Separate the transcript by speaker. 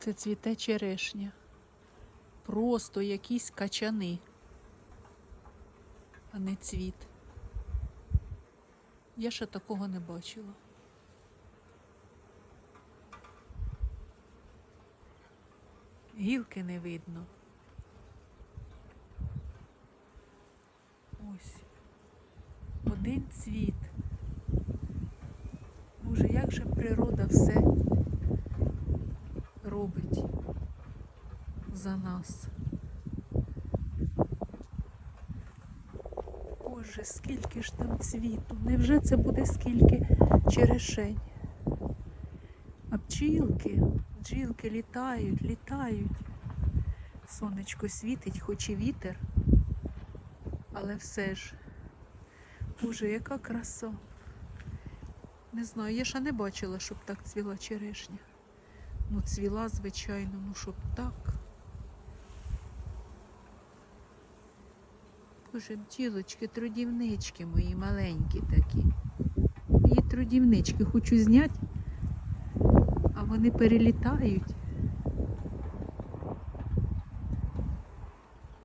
Speaker 1: Це цвіте черешня. Просто якісь качани, а не цвіт. Я ще такого не бачила. Гілки не видно. Ось. Один цвіт. Боже, як же природа все за нас. Боже, скільки ж там цвіту. Невже це буде скільки черешень? А бджілки, бджілки літають, літають. Сонечко світить, хоч і вітер, але все ж. Боже, яка краса. Не знаю, я ще не бачила, щоб так цвіла черешня. Ну, цвіла, звичайно, ну щоб так. Боже, бджілочки, трудівнички мої маленькі такі. Мої трудівнички хочу зняти, а вони перелітають.